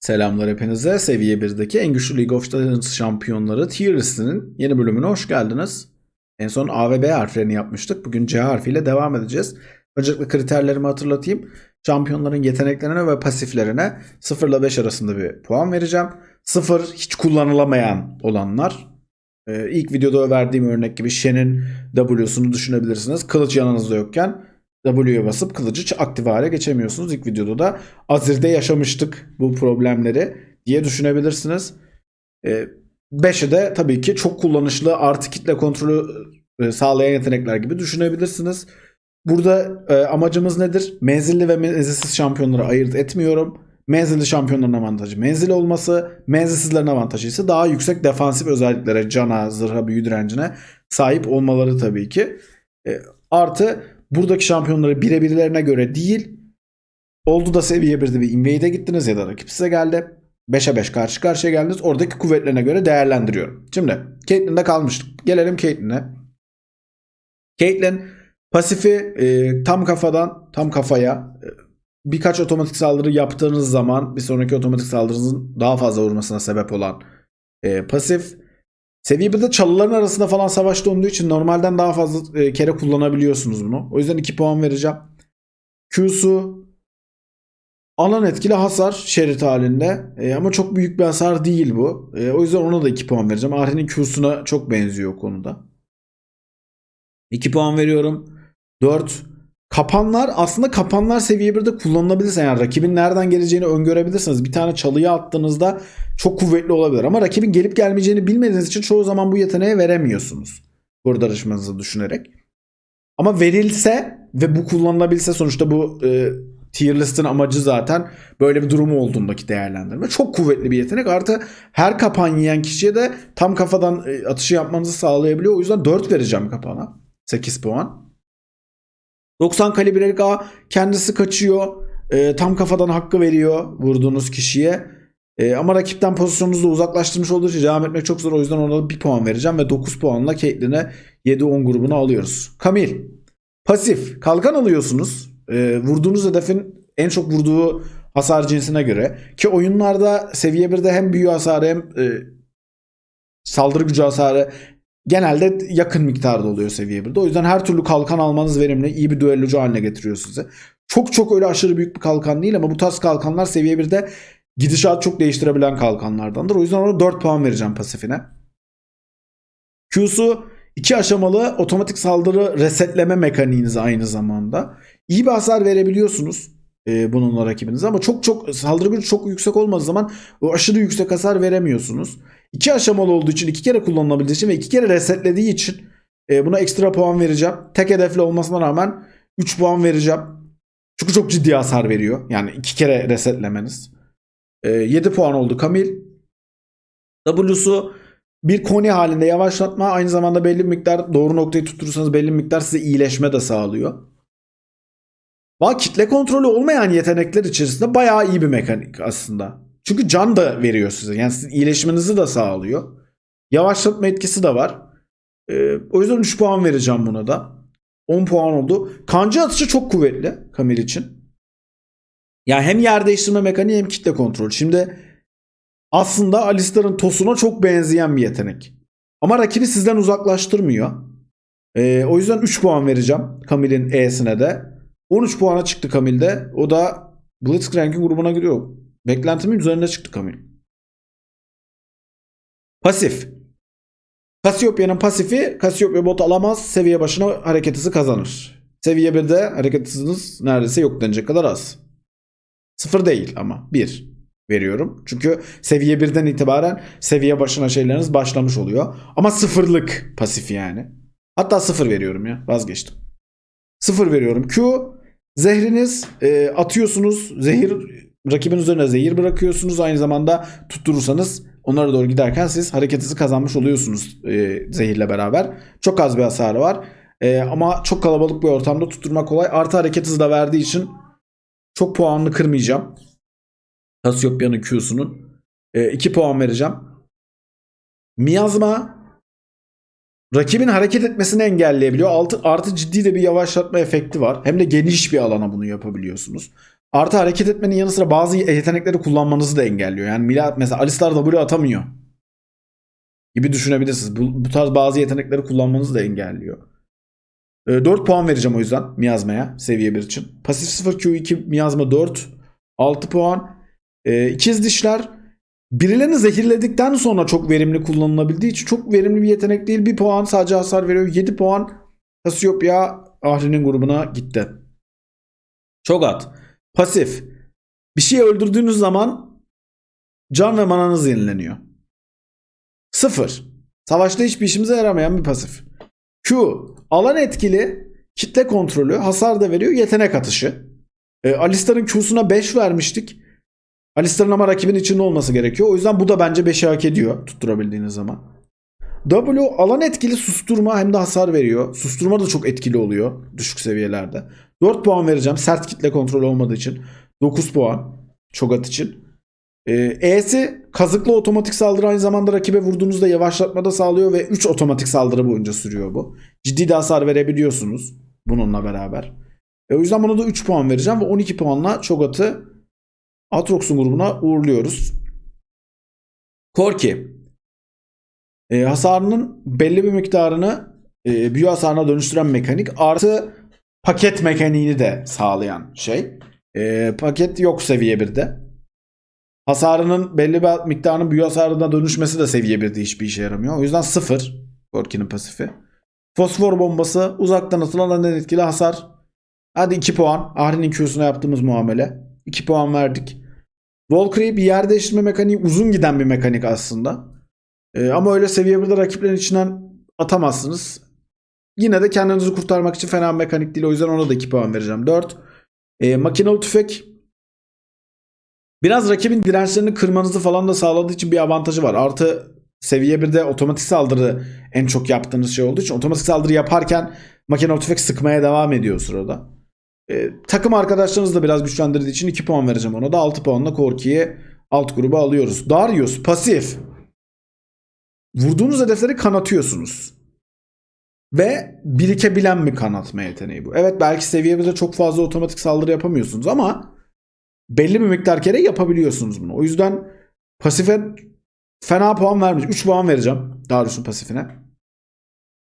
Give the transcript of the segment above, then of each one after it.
Selamlar hepinize. Seviye 1'deki en güçlü League of Legends şampiyonları tier listinin yeni bölümüne hoş geldiniz. En son A ve B harflerini yapmıştık. Bugün C harfiyle devam edeceğiz. Öncelikle kriterlerimi hatırlatayım. Şampiyonların yeteneklerine ve pasiflerine 0 ile 5 arasında bir puan vereceğim. 0 hiç kullanılamayan olanlar. Ee, ilk videoda verdiğim örnek gibi Shen'in W'sunu düşünebilirsiniz. Kılıç yanınızda yokken W'ye basıp kılıcı aktif hale geçemiyorsunuz. İlk videoda da Azir'de yaşamıştık bu problemleri diye düşünebilirsiniz. 5'i de tabii ki çok kullanışlı artı kitle kontrolü e, sağlayan yetenekler gibi düşünebilirsiniz. Burada e, amacımız nedir? Menzilli ve menzilsiz şampiyonları ayırt etmiyorum. Menzilli şampiyonların avantajı menzil olması, menzilsizlerin avantajı ise daha yüksek defansif özelliklere, cana, zırha, büyü direncine sahip olmaları tabii ki. E, artı buradaki şampiyonları birebirlerine göre değil, oldu da seviye 1'de bir invade'e gittiniz ya da rakip size geldi. 5'e 5 karşı karşıya geldiniz. Oradaki kuvvetlerine göre değerlendiriyorum. Şimdi Caitlyn'de kalmıştık. Gelelim Caitlyn'e. Caitlyn pasifi e, tam kafadan tam kafaya e, birkaç otomatik saldırı yaptığınız zaman bir sonraki otomatik saldırınızın daha fazla vurmasına sebep olan e, pasif. Seviye 1'de çalıların arasında falan savaş döndüğü için normalden daha fazla e, kere kullanabiliyorsunuz bunu. O yüzden 2 puan vereceğim. Q'su alan etkili hasar şerit halinde E, ama çok büyük bir hasar değil bu. E, o yüzden ona da 2 puan vereceğim. Ahri'nin Q'suna çok benziyor konuda. 2 puan veriyorum. 4. Kapanlar aslında kapanlar seviye 1'de kullanılabilirse yani rakibin nereden geleceğini öngörebilirsiniz. Bir tane çalıya attığınızda çok kuvvetli olabilir ama rakibin gelip gelmeyeceğini bilmediğiniz için çoğu zaman bu yeteneği veremiyorsunuz. Kurdarışmanızı düşünerek. Ama verilse ve bu kullanılabilse sonuçta bu e, tier list'in amacı zaten böyle bir durumu olduğundaki değerlendirme. Çok kuvvetli bir yetenek. Artı her kapan yiyen kişiye de tam kafadan e, atışı yapmanızı sağlayabiliyor. O yüzden 4 vereceğim kapana. 8 puan. 90 kalibrelik A kendisi kaçıyor. E, tam kafadan hakkı veriyor vurduğunuz kişiye. E, ama rakipten pozisyonunuzu uzaklaştırmış olduğu için devam etmek çok zor. O yüzden ona da 1 puan vereceğim ve 9 puanla Caitlyn'e 7-10 grubunu alıyoruz. Kamil. Pasif. Kalkan alıyorsunuz. E, vurduğunuz hedefin en çok vurduğu hasar cinsine göre. Ki oyunlarda seviye 1'de hem büyü hasarı hem e, saldırı gücü hasarı genelde yakın miktarda oluyor seviye 1'de. O yüzden her türlü kalkan almanız verimli. iyi bir düellocu haline getiriyor sizi. Çok çok öyle aşırı büyük bir kalkan değil ama bu tarz kalkanlar seviye 1'de gidişat çok değiştirebilen kalkanlardandır. O yüzden ona 4 puan vereceğim pasifine. Q'su iki aşamalı otomatik saldırı resetleme mekaniğiniz aynı zamanda. İyi bir hasar verebiliyorsunuz e, bununla rakibinize ama çok çok saldırı gücü çok yüksek olmadığı zaman o aşırı yüksek hasar veremiyorsunuz. İki aşamalı olduğu için iki kere kullanılabildiği için ve iki kere resetlediği için e, buna ekstra puan vereceğim. Tek hedefli olmasına rağmen 3 puan vereceğim. Çünkü çok ciddi hasar veriyor. Yani iki kere resetlemeniz. E, 7 puan oldu Kamil. W'su bir koni halinde yavaşlatma aynı zamanda belli bir miktar doğru noktayı tutturursanız belli bir miktar size iyileşme de sağlıyor. Valla kitle kontrolü olmayan yetenekler içerisinde bayağı iyi bir mekanik aslında. Çünkü can da veriyor size. Yani sizin iyileşmenizi de sağlıyor. Yavaşlatma etkisi de var. Ee, o yüzden 3 puan vereceğim buna da. 10 puan oldu. Kancı atışı çok kuvvetli Kamil için. Yani hem yer değiştirme mekaniği hem kitle kontrolü. Şimdi aslında Alistar'ın tosuna çok benzeyen bir yetenek. Ama rakibi sizden uzaklaştırmıyor. Ee, o yüzden 3 puan vereceğim Kamil'in E'sine de. 13 puana çıktı Kamil'de. O da Blitzcrank'in grubuna giriyor. Beklentimin üzerinde çıktı Kamil. Pasif. Cassiopea'nın pasifi Cassiopeia bot alamaz. Seviye başına hareket hızı kazanır. Seviye 1'de hareket hızınız neredeyse yok denecek kadar az. Sıfır değil ama 1 veriyorum. Çünkü seviye 1'den itibaren seviye başına şeyleriniz başlamış oluyor. Ama sıfırlık pasif yani. Hatta sıfır veriyorum ya vazgeçtim. Sıfır veriyorum. Q zehriniz e, atıyorsunuz. Zehir rakibin üzerine zehir bırakıyorsunuz. Aynı zamanda tutturursanız onlara doğru giderken siz hareket hızı kazanmış oluyorsunuz e, zehirle beraber. Çok az bir hasarı var. E, ama çok kalabalık bir ortamda tutturmak kolay. Artı hareket hızı da verdiği için çok puanını kırmayacağım. Kasyopya'nın Q'sunun. 2 puan vereceğim. Miyazma rakibin hareket etmesini engelleyebiliyor. Altı, artı ciddi de bir yavaşlatma efekti var. Hem de geniş bir alana bunu yapabiliyorsunuz. Artı hareket etmenin yanı sıra bazı yetenekleri kullanmanızı da engelliyor. Yani Milat mesela Alistar W atamıyor. Gibi düşünebilirsiniz. Bu, bu tarz bazı yetenekleri kullanmanızı da engelliyor. E, 4 puan vereceğim o yüzden Miyazma'ya seviye 1 için. Pasif 0 Q2 Miyazma 4. 6 puan. E, ikiz dişler birilerini zehirledikten sonra çok verimli kullanılabildiği için çok verimli bir yetenek değil. 1 puan sadece hasar veriyor. 7 puan Cassiopeia Ahri'nin grubuna gitti. Çogat. Pasif. Bir şeyi öldürdüğünüz zaman can ve mananız yenileniyor. Sıfır. Savaşta hiçbir işimize yaramayan bir pasif. Q. Alan etkili. Kitle kontrolü. Hasar da veriyor. Yetenek atışı. E, Alistar'ın Q'suna 5 vermiştik. Alistar'ın ama rakibin içinde olması gerekiyor. O yüzden bu da bence 5'i hak ediyor. Tutturabildiğiniz zaman. W alan etkili susturma hem de hasar veriyor. Susturma da çok etkili oluyor düşük seviyelerde. 4 puan vereceğim sert kitle kontrolü olmadığı için. 9 puan Çogat için. Ee, E'si kazıklı otomatik saldırı aynı zamanda rakibe vurduğunuzda yavaşlatmada sağlıyor ve 3 otomatik saldırı boyunca sürüyor bu. Ciddi de hasar verebiliyorsunuz bununla beraber. E, o yüzden buna da 3 puan vereceğim ve 12 puanla Çogat'ı Atrox'un grubuna uğurluyoruz. Korki. E, hasarının belli bir miktarını e, büyü hasarına dönüştüren mekanik artı paket mekaniğini de sağlayan şey. E, paket yok seviye 1'de. Hasarının belli bir miktarının büyü hasarına dönüşmesi de seviye 1'de hiçbir işe yaramıyor. O yüzden 0 Korki'nin pasifi. Fosfor bombası uzaktan atılan en etkili hasar. Hadi 2 puan. Ahri'nin Q'suna yaptığımız muamele. 2 puan verdik. Valkyrie bir yer değiştirme mekaniği uzun giden bir mekanik aslında. Ee, ama öyle seviye 1'de rakiplerin içinden atamazsınız. Yine de kendinizi kurtarmak için fena mekanik değil. O yüzden ona da 2 puan vereceğim. 4. Ee, makinalı tüfek biraz rakibin dirençlerini kırmanızı falan da sağladığı için bir avantajı var. Artı seviye 1'de otomatik saldırı en çok yaptığınız şey olduğu için otomatik saldırı yaparken makinalı tüfek sıkmaya devam ediyor sırada. Ee, takım arkadaşlarınız da biraz güçlendirdiği için 2 puan vereceğim ona da 6 puanla Korki'yi alt gruba alıyoruz. Darius pasif. Vurduğunuz hedefleri kanatıyorsunuz. Ve birikebilen bir kanatma yeteneği bu. Evet belki seviye 1'de çok fazla otomatik saldırı yapamıyorsunuz ama belli bir miktar kere yapabiliyorsunuz bunu. O yüzden pasife fena puan vermeyeceğim. 3 puan vereceğim Darius'un pasifine.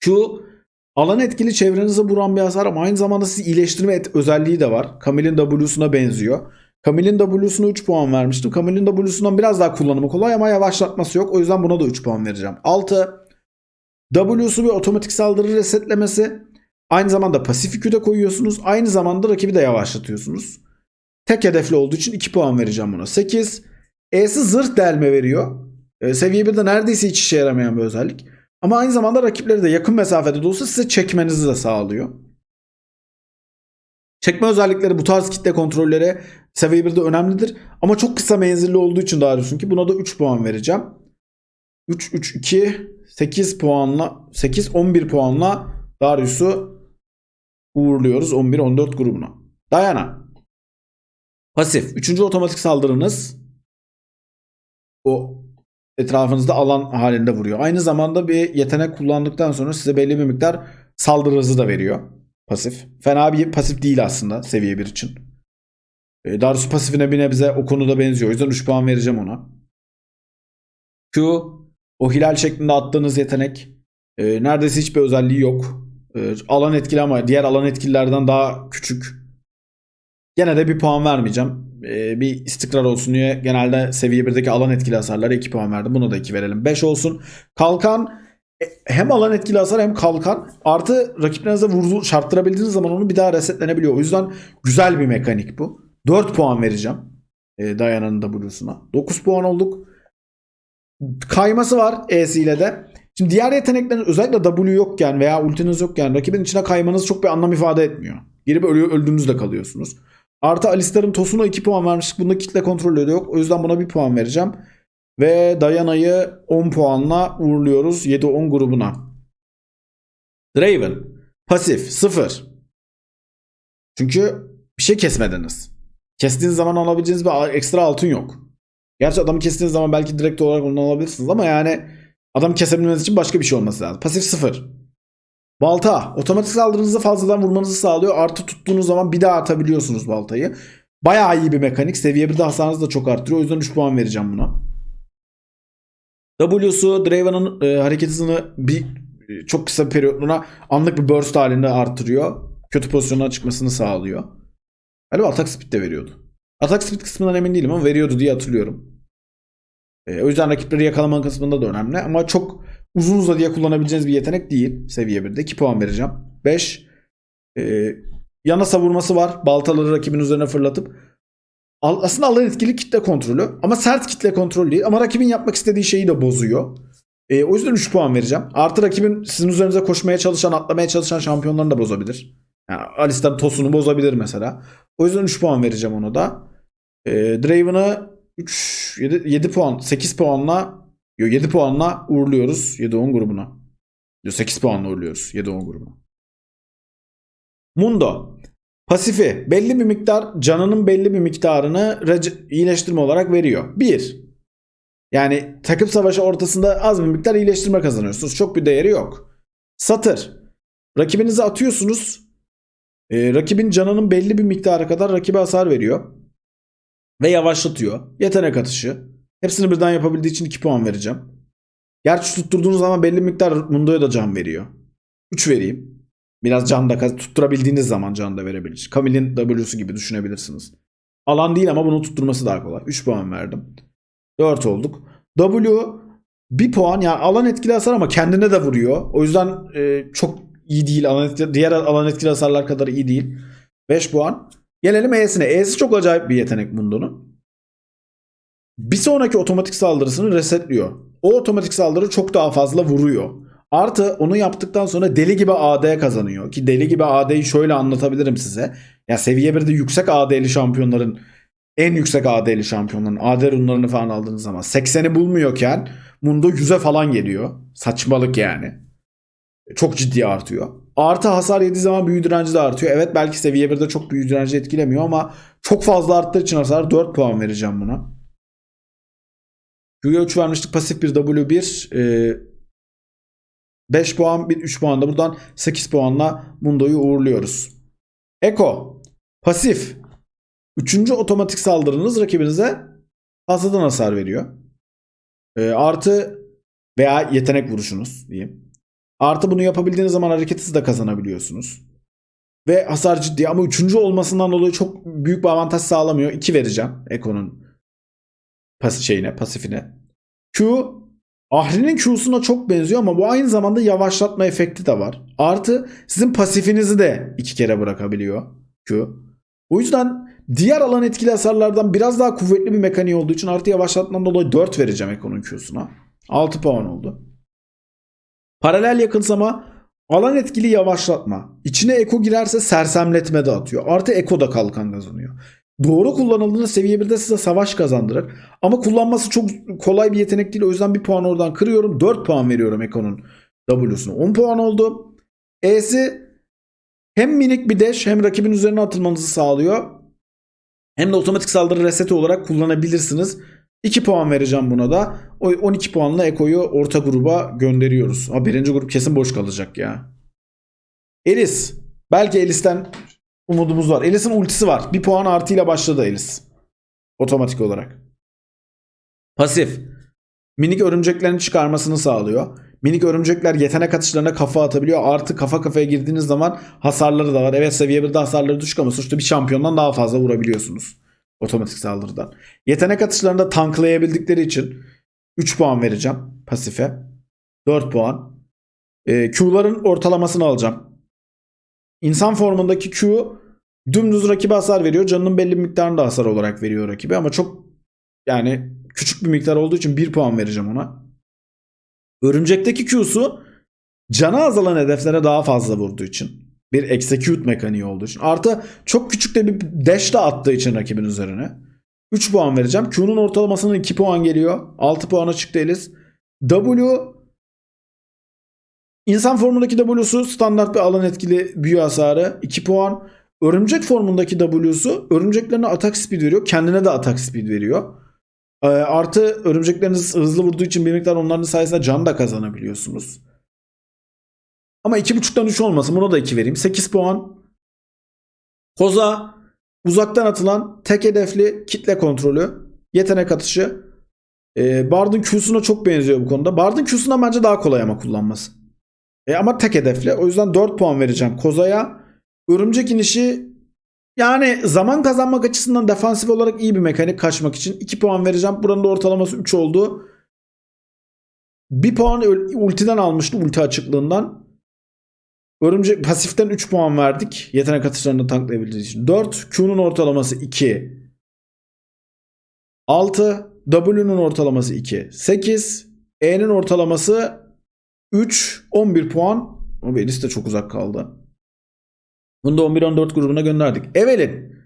Q alan etkili çevrenize vuran bir hasar ama aynı zamanda sizi iyileştirme et özelliği de var. Camille'in W'suna benziyor. Camille'in W'suna 3 puan vermiştim. Camille'in W'sundan biraz daha kullanımı kolay ama yavaşlatması yok. O yüzden buna da 3 puan vereceğim. 6. W'su bir otomatik saldırı resetlemesi. Aynı zamanda pasif de koyuyorsunuz. Aynı zamanda rakibi de yavaşlatıyorsunuz. Tek hedefli olduğu için 2 puan vereceğim buna. 8. E'si zırh delme veriyor. E, seviye 1'de neredeyse hiç işe yaramayan bir özellik. Ama aynı zamanda rakipleri de yakın mesafede de size çekmenizi de sağlıyor. Çekme özellikleri bu tarz kitle kontrolleri seviye 1'de önemlidir. Ama çok kısa menzilli olduğu için daha diyorsun ki buna da 3 puan vereceğim. 3 3 2 8 puanla 8 11 puanla Darius'u uğurluyoruz 11 14 grubuna. Dayana. Pasif. Üçüncü otomatik saldırınız o etrafınızda alan halinde vuruyor. Aynı zamanda bir yetenek kullandıktan sonra size belli bir miktar saldırı hızı da veriyor. Pasif. Fena bir pasif değil aslında seviye 1 için. E, Darius pasifine bir nebze o konuda benziyor. O yüzden 3 puan vereceğim ona. Q o hilal şeklinde attığınız yetenek e, neredeyse hiçbir özelliği yok. E, alan etkili ama diğer alan etkililerden daha küçük. Gene de bir puan vermeyeceğim. E, bir istikrar olsun diye genelde seviye 1'deki alan etkili hasarlara 2 puan verdim. Buna da 2 verelim. 5 olsun. Kalkan e, hem alan etkili hasar hem kalkan artı rakiplerinize vurdu şarttırabildiğiniz zaman onu bir daha resetlenebiliyor. O yüzden güzel bir mekanik bu. 4 puan vereceğim. E, Dayana'nın W'suna. 9 puan olduk. Kayması var E'siyle de. Şimdi diğer yeteneklerin özellikle W yokken veya ultiniz yokken rakibin içine kaymanız çok bir anlam ifade etmiyor. Girip ölüyor, öldüğünüzde kalıyorsunuz. Artı Alistar'ın Tosun'a 2 puan vermiştik. Bunda kitle kontrolü de yok. O yüzden buna 1 puan vereceğim. Ve Dayana'yı 10 puanla uğurluyoruz 7-10 grubuna. Draven. Pasif 0. Çünkü bir şey kesmediniz. Kestiğiniz zaman alabileceğiniz bir ekstra altın yok. Gerçi adamı kestiğiniz zaman belki direkt olarak onu alabilirsiniz ama yani adam kesebilmeniz için başka bir şey olması lazım. Pasif 0. Balta. Otomatik saldırınızı fazladan vurmanızı sağlıyor. Artı tuttuğunuz zaman bir daha atabiliyorsunuz baltayı. Bayağı iyi bir mekanik. Seviye 1'de hasarınızı da çok arttırıyor. O yüzden 3 puan vereceğim buna. W'su Draven'ın e, hareket hızını bir e, çok kısa bir periyotluğuna anlık bir burst halinde arttırıyor. Kötü pozisyona çıkmasını sağlıyor. Galiba atak speed de veriyordu. Atak speed kısmından emin değilim ama veriyordu diye hatırlıyorum. E, o yüzden rakipleri yakalamanın kısmında da önemli. Ama çok uzun uzadıya kullanabileceğiniz bir yetenek değil. Seviye 1'de 2 puan vereceğim. 5. E, yana savurması var. Baltaları rakibin üzerine fırlatıp Al- aslında alan etkili kitle kontrolü ama sert kitle kontrolü değil ama rakibin yapmak istediği şeyi de bozuyor. E, o yüzden 3 puan vereceğim. Artı rakibin sizin üzerinize koşmaya çalışan, atlamaya çalışan şampiyonlarını da bozabilir. Yani Alistar Tosun'u bozabilir mesela. O yüzden 3 puan vereceğim ona da. E, Draven'ı 3 7, 7 puan 8 puanla yo 7 puanla uğurluyoruz 7-10 grubuna. Yo 8 puanla uğurluyoruz 7-10 grubuna. Mundo. Pasifi belli bir miktar canının belli bir miktarını iyileştirme olarak veriyor. 1. Yani takım savaşı ortasında az bir miktar iyileştirme kazanıyorsunuz. Çok bir değeri yok. Satır. Rakibinize atıyorsunuz. Ee, rakibin canının belli bir miktarı kadar rakibe hasar veriyor. Ve yavaşlatıyor. Yetenek atışı. Hepsini birden yapabildiği için 2 puan vereceğim. Gerçi tutturduğunuz zaman belli bir miktar Mundo'ya da can veriyor. 3 vereyim. Biraz can da tutturabildiğiniz zaman can da verebilir. Camille'in W'su gibi düşünebilirsiniz. Alan değil ama bunu tutturması daha kolay. 3 puan verdim. 4 olduk. W 1 puan yani alan etkili hasar ama kendine de vuruyor. O yüzden e, çok iyi değil. Alan etkili, diğer alan etkili hasarlar kadar iyi değil. 5 puan. Gelelim E'sine. E'si çok acayip bir yetenek Mundo'nun. Bir sonraki otomatik saldırısını resetliyor. O otomatik saldırı çok daha fazla vuruyor. Artı onu yaptıktan sonra deli gibi AD kazanıyor. Ki deli gibi AD'yi şöyle anlatabilirim size. Ya seviye 1'de yüksek AD'li şampiyonların en yüksek AD'li şampiyonların AD runlarını falan aldığınız zaman 80'i bulmuyorken Mundo 100'e falan geliyor. Saçmalık yani. Çok ciddi artıyor. Artı hasar yediği zaman büyü direnci de artıyor. Evet belki seviye 1'de çok büyü direnci etkilemiyor ama çok fazla arttığı için hasar 4 puan vereceğim buna. Q'ya 3 vermiştik. Pasif bir W1. Ee, 5 puan, bir 3 puan da buradan 8 puanla Mundo'yu uğurluyoruz. Eko. Pasif. Üçüncü otomatik saldırınız rakibinize fazladan hasar veriyor. Ee, artı veya yetenek vuruşunuz diyeyim. Artı bunu yapabildiğiniz zaman hareket hızı da kazanabiliyorsunuz. Ve hasar ciddi ama üçüncü olmasından dolayı çok büyük bir avantaj sağlamıyor. 2 vereceğim Eko'nun pas şeyine, pasifine. Q Ahri'nin Q'suna çok benziyor ama bu aynı zamanda yavaşlatma efekti de var. Artı sizin pasifinizi de iki kere bırakabiliyor Q. O yüzden diğer alan etkili hasarlardan biraz daha kuvvetli bir mekaniği olduğu için artı yavaşlatmadan dolayı 4 vereceğim Eko'nun Q'suna. 6 puan oldu. Paralel yakınsama alan etkili yavaşlatma. İçine Eko girerse sersemletme de atıyor. Artı Eko da kalkan kazanıyor. Doğru kullanıldığında seviye 1'de size savaş kazandırır. Ama kullanması çok kolay bir yetenek değil. O yüzden bir puan oradan kırıyorum. 4 puan veriyorum Eko'nun W'suna. 10 puan oldu. E'si hem minik bir dash hem rakibin üzerine atılmanızı sağlıyor. Hem de otomatik saldırı reseti olarak kullanabilirsiniz. 2 puan vereceğim buna da. O 12 puanla Eko'yu orta gruba gönderiyoruz. Ha, birinci grup kesin boş kalacak ya. Elis. Belki Elis'ten umudumuz var. Elis'in ultisi var. Bir puan artıyla başladı Elis. Otomatik olarak. Pasif. Minik örümceklerini çıkarmasını sağlıyor. Minik örümcekler yetenek atışlarına kafa atabiliyor. Artı kafa kafaya girdiğiniz zaman hasarları da var. Evet seviye 1'de hasarları düşük ama sonuçta bir şampiyondan daha fazla vurabiliyorsunuz. Otomatik saldırıdan. Yetenek atışlarını da tanklayabildikleri için 3 puan vereceğim pasife. 4 puan. Ee, Q'ların ortalamasını alacağım. İnsan formundaki Q dümdüz rakibe hasar veriyor. Canının belli bir miktarını da hasar olarak veriyor rakibe ama çok yani küçük bir miktar olduğu için 1 puan vereceğim ona. Örümcekteki Q'su canı azalan hedeflere daha fazla vurduğu için. Bir execute mekaniği olduğu için. Artı çok küçük de bir dash da attığı için rakibin üzerine. 3 puan vereceğim. Q'nun ortalamasının 2 puan geliyor. 6 puana çıktı Elis. W İnsan formundaki W'su standart bir alan etkili büyü hasarı 2 puan. Örümcek formundaki W'su örümceklerine atak speed veriyor. Kendine de atak speed veriyor. Ee, artı örümcekleriniz hızlı vurduğu için bir miktar onların sayesinde can da kazanabiliyorsunuz. Ama 2.5'tan 3 olmasın. Buna da 2 vereyim. 8 puan. Koza Uzaktan atılan tek hedefli kitle kontrolü, yetenek atışı. Ee, Bard'ın Q'suna çok benziyor bu konuda. Bard'ın Q'suna bence daha kolay ama kullanması. E, ama tek hedefli. O yüzden 4 puan vereceğim Koza'ya. Örümcek inişi yani zaman kazanmak açısından defansif olarak iyi bir mekanik kaçmak için. 2 puan vereceğim. Buranın da ortalaması 3 oldu. 1 puan ultiden almıştı ulti açıklığından. Örümcek pasiften 3 puan verdik. Yetenek atışlarını tanklayabildiği için. 4. Q'nun ortalaması 2. 6. W'nun ortalaması 2. 8. E'nin ortalaması 3. 11 puan. O Velis de çok uzak kaldı. Bunu da 11-14 grubuna gönderdik. Evelyn.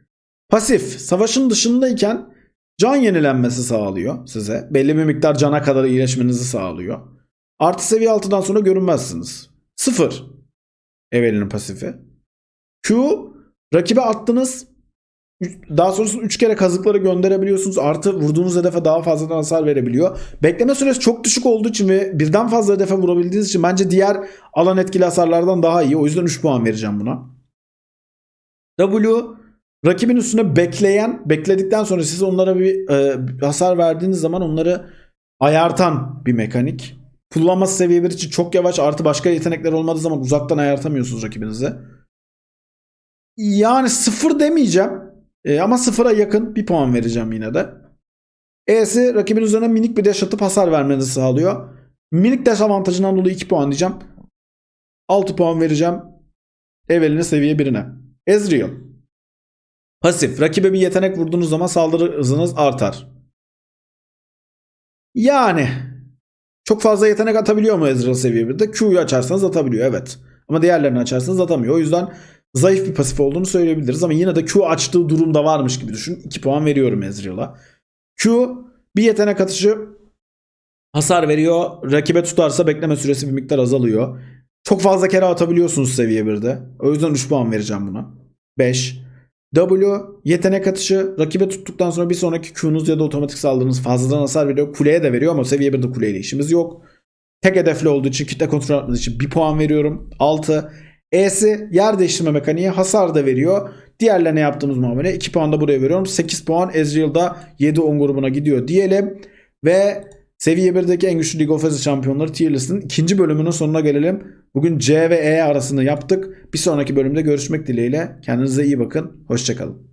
Pasif. Savaşın dışındayken can yenilenmesi sağlıyor size. Belli bir miktar cana kadar iyileşmenizi sağlıyor. Artı seviye 6'dan sonra görünmezsiniz. 0. Evelyn'in pasifi. Q. Rakibe attınız. Daha sonrasında 3 kere kazıkları gönderebiliyorsunuz. Artı vurduğunuz hedefe daha fazladan hasar verebiliyor. Bekleme süresi çok düşük olduğu için ve birden fazla hedefe vurabildiğiniz için bence diğer alan etkili hasarlardan daha iyi. O yüzden 3 puan vereceğim buna. W rakibin üstüne bekleyen, bekledikten sonra siz onlara bir e, hasar verdiğiniz zaman onları ayartan bir mekanik. Kullanması seviye 1 için çok yavaş artı başka yetenekler olmadığı zaman uzaktan ayartamıyorsunuz rakibinize. Yani sıfır demeyeceğim. E, ama sıfıra yakın bir puan vereceğim yine de. E'si rakibin üzerine minik bir dash atıp hasar vermenizi sağlıyor. Minik dash avantajından dolayı 2 puan diyeceğim. 6 puan vereceğim. Evelyn'in seviye 1'ine. Ezreal. Pasif. Rakibe bir yetenek vurduğunuz zaman saldırı hızınız artar. Yani çok fazla yetenek atabiliyor mu Ezreal seviye 1'de? Q'yu açarsanız atabiliyor evet. Ama diğerlerini açarsanız atamıyor. O yüzden zayıf bir pasif olduğunu söyleyebiliriz. Ama yine de Q açtığı durumda varmış gibi düşün. 2 puan veriyorum Ezreal'a. Q bir yetenek atışı hasar veriyor. Rakibe tutarsa bekleme süresi bir miktar azalıyor. Çok fazla kere atabiliyorsunuz seviye 1'de. O yüzden 3 puan vereceğim buna. 5. W yetenek atışı rakibe tuttuktan sonra bir sonraki Q'nuz ya da otomatik saldırınız fazladan hasar veriyor. Kuleye de veriyor ama seviye 1'de kuleyle işimiz yok. Tek hedefli olduğu için kitle kontrol etmediği için 1 puan veriyorum. 6. E'si yer değiştirme mekaniği hasar da veriyor. Diğerlerine yaptığımız muamele 2 puan da buraya veriyorum. 8 puan Ezreal'da 7-10 grubuna gidiyor diyelim. Ve seviye 1'deki en güçlü League of Legends şampiyonları tier listinin ikinci bölümünün sonuna gelelim. Bugün C ve E arasını yaptık. Bir sonraki bölümde görüşmek dileğiyle. Kendinize iyi bakın. Hoşçakalın.